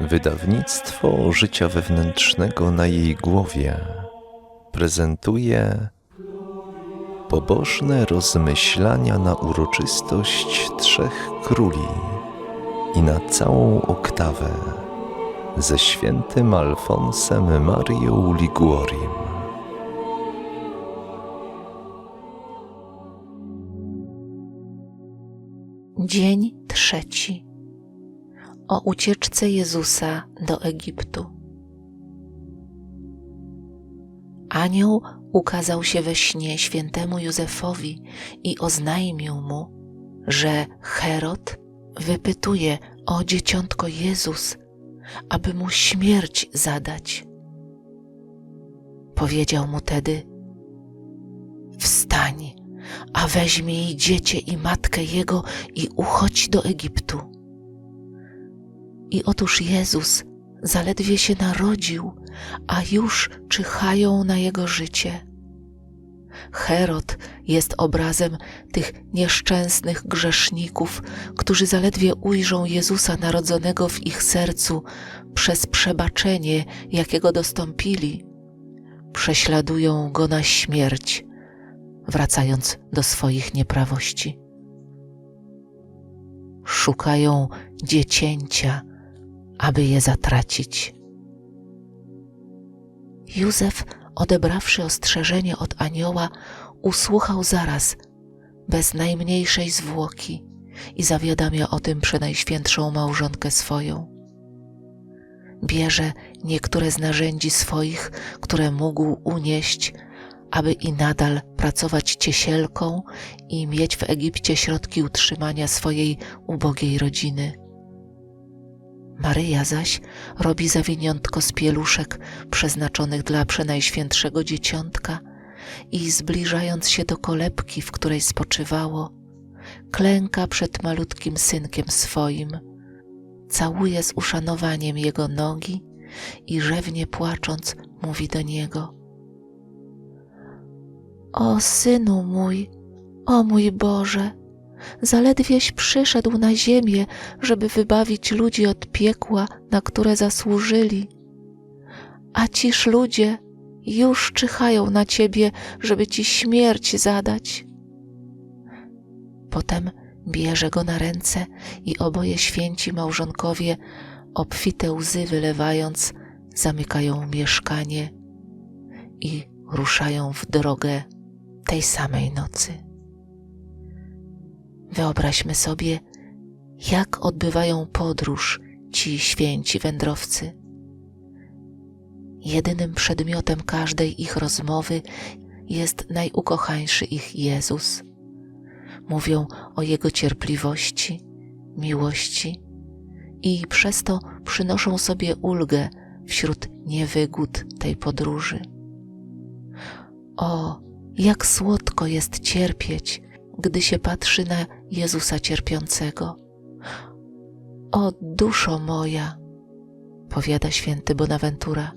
Wydawnictwo życia wewnętrznego na jej głowie prezentuje pobożne rozmyślania na uroczystość Trzech Króli i na całą oktawę ze świętym Alfonsem Marią Liguorim. Dzień trzeci. O ucieczce Jezusa do Egiptu. Anioł ukazał się we śnie świętemu Józefowi i oznajmił mu, że Herod wypytuje o dzieciątko Jezus, aby mu śmierć zadać. Powiedział mu tedy: Wstań, a weźmij dziecię i matkę jego i uchodź do Egiptu. I otóż Jezus zaledwie się narodził, a już czyhają na jego życie. Herod jest obrazem tych nieszczęsnych grzeszników, którzy zaledwie ujrzą Jezusa narodzonego w ich sercu przez przebaczenie, jakiego dostąpili. Prześladują go na śmierć, wracając do swoich nieprawości. Szukają dziecięcia, aby je zatracić. Józef, odebrawszy ostrzeżenie od anioła, usłuchał zaraz, bez najmniejszej zwłoki, i zawiadamia o tym przenajświętszą małżonkę swoją. Bierze niektóre z narzędzi swoich, które mógł unieść, aby i nadal pracować ciesielką i mieć w Egipcie środki utrzymania swojej ubogiej rodziny. Maryja zaś robi zawiniątko z pieluszek przeznaczonych dla przenajświętszego dzieciątka i zbliżając się do kolebki, w której spoczywało, klęka przed malutkim synkiem swoim, całuje z uszanowaniem jego nogi i rzewnie płacząc mówi do niego: O synu mój, o mój Boże, zaledwieś przyszedł na ziemię, żeby wybawić ludzi od piekła, na które zasłużyli. A ciż ludzie już czyhają na ciebie, żeby ci śmierć zadać. Potem bierze go na ręce i oboje święci małżonkowie, obfite łzy wylewając, zamykają mieszkanie i ruszają w drogę tej samej nocy. Wyobraźmy sobie, jak odbywają podróż ci święci wędrowcy. Jedynym przedmiotem każdej ich rozmowy jest najukochańszy ich Jezus. Mówią o Jego cierpliwości, miłości i przez to przynoszą sobie ulgę wśród niewygód tej podróży. O, jak słodko jest cierpieć, gdy się patrzy na Jezusa cierpiącego. O duszo moja, powiada święty Bonaventura,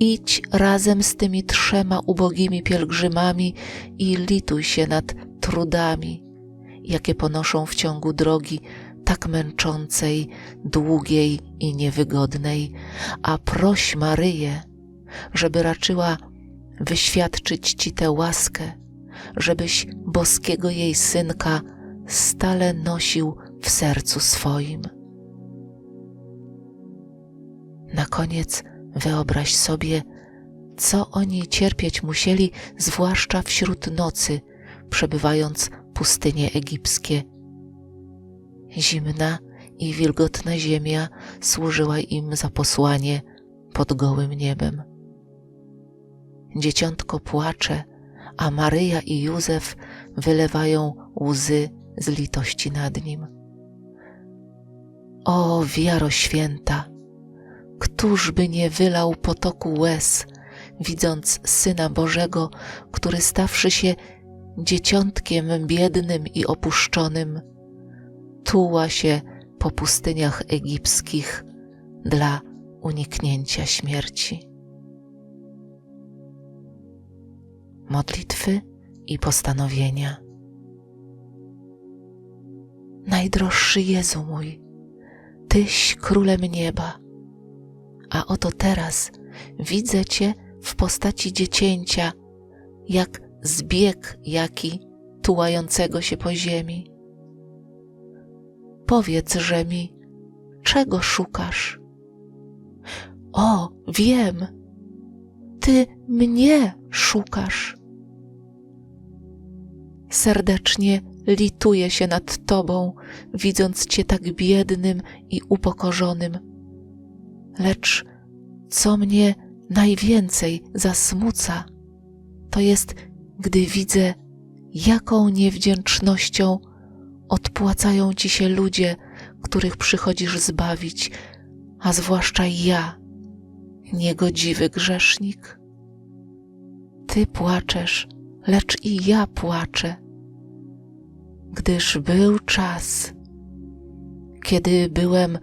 idź razem z tymi trzema ubogimi pielgrzymami i lituj się nad trudami, jakie ponoszą w ciągu drogi tak męczącej, długiej i niewygodnej, a proś Maryję, żeby raczyła wyświadczyć Ci tę łaskę, żebyś boskiego jej synka stale nosił w sercu swoim. Na koniec wyobraź sobie, co oni cierpieć musieli, zwłaszcza wśród nocy, przebywając pustynie egipskie. Zimna i wilgotna ziemia służyła im za posłanie pod gołym niebem. Dzieciątko płacze, a Maryja i Józef wylewają łzy z litości nad nim. O wiaro święta, któż by nie wylał potoku łez, widząc Syna Bożego, który stawszy się dzieciątkiem biednym i opuszczonym, tuła się po pustyniach egipskich dla uniknięcia śmierci. Modlitwy i postanowienia. najdroższy Jezu mój, Tyś królem nieba, a oto teraz widzę Cię w postaci dziecięcia, jak zbieg jaki tułającego się po ziemi. Powiedzże mi, czego szukasz? O, wiem, Ty mnie szukasz. Serdecznie lituję się nad Tobą, widząc Cię tak biednym i upokorzonym. Lecz co mnie najwięcej zasmuca, to jest, gdy widzę, jaką niewdzięcznością odpłacają Ci się ludzie, których przychodzisz zbawić, a zwłaszcza ja, niegodziwy grzesznik. Ty płaczesz, lecz i ja płaczę, gdyż był czas, kiedy byłem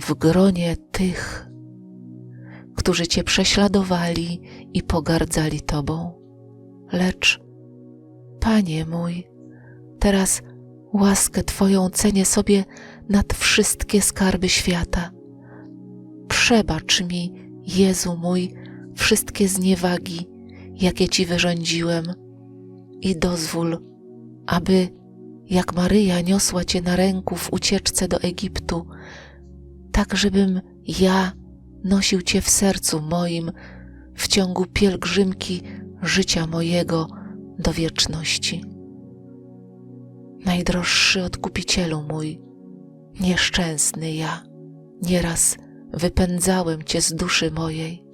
w gronie tych, którzy Cię prześladowali i pogardzali Tobą. Lecz, Panie mój, teraz łaskę Twoją cenię sobie nad wszystkie skarby świata. Przebacz mi, Jezu mój, wszystkie zniewagi, jakie Ci wyrządziłem, i dozwól, aby, jak Maryja niosła Cię na ręku w ucieczce do Egiptu, tak żebym ja nosił Cię w sercu moim w ciągu pielgrzymki życia mojego do wieczności. Najdroższy odkupicielu mój, nieszczęsny ja, nieraz wypędzałem Cię z duszy mojej,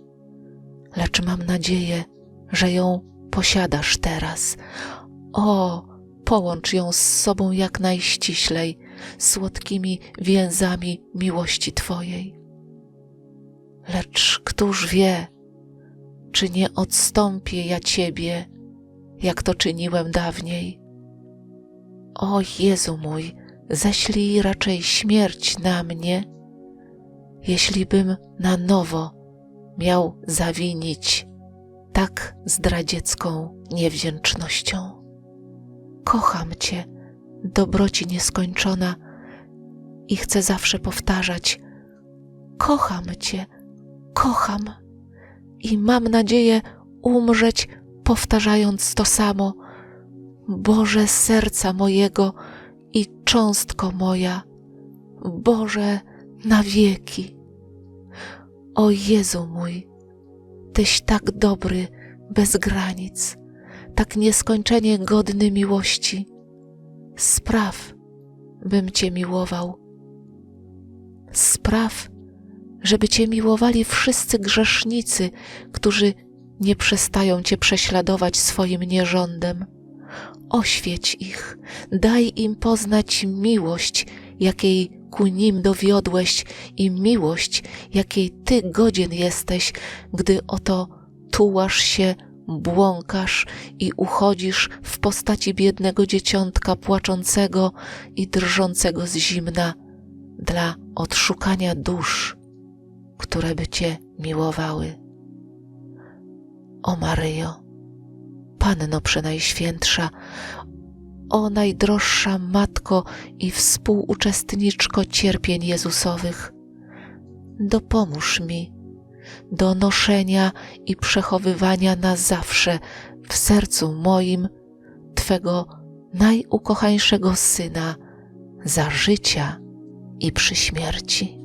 lecz mam nadzieję, że ją posiadasz teraz. O, połącz ją z sobą jak najściślej, słodkimi więzami miłości Twojej. Lecz któż wie, czy nie odstąpię ja Ciebie, jak to czyniłem dawniej? O Jezu mój, ześlij raczej śmierć na mnie, jeśli bym na nowo miał zawinić tak zdradziecką niewdzięcznością. Kocham Cię, dobroci nieskończona, i chcę zawsze powtarzać: Kocham Cię, kocham, i mam nadzieję umrzeć, powtarzając to samo: Boże serca mojego i cząstko moja, Boże na wieki. O Jezu mój, Tyś tak dobry, bez granic, tak nieskończenie godny miłości. Spraw, bym Cię miłował. Spraw, żeby Cię miłowali wszyscy grzesznicy, którzy nie przestają Cię prześladować swoim nierządem. Oświeć ich, daj im poznać miłość, jakiej ku nim dowiodłeś i miłość, jakiej Ty godzien jesteś, gdy oto tułasz się, błąkasz i uchodzisz w postaci biednego dzieciątka płaczącego i drżącego z zimna dla odszukania dusz, które by Cię miłowały. O Maryjo, Panno Przenajświętsza, o najdroższa Matko i współuczestniczko cierpień Jezusowych, dopomóż mi do noszenia i przechowywania na zawsze w sercu moim Twego najukochańszego Syna za życia i przy śmierci.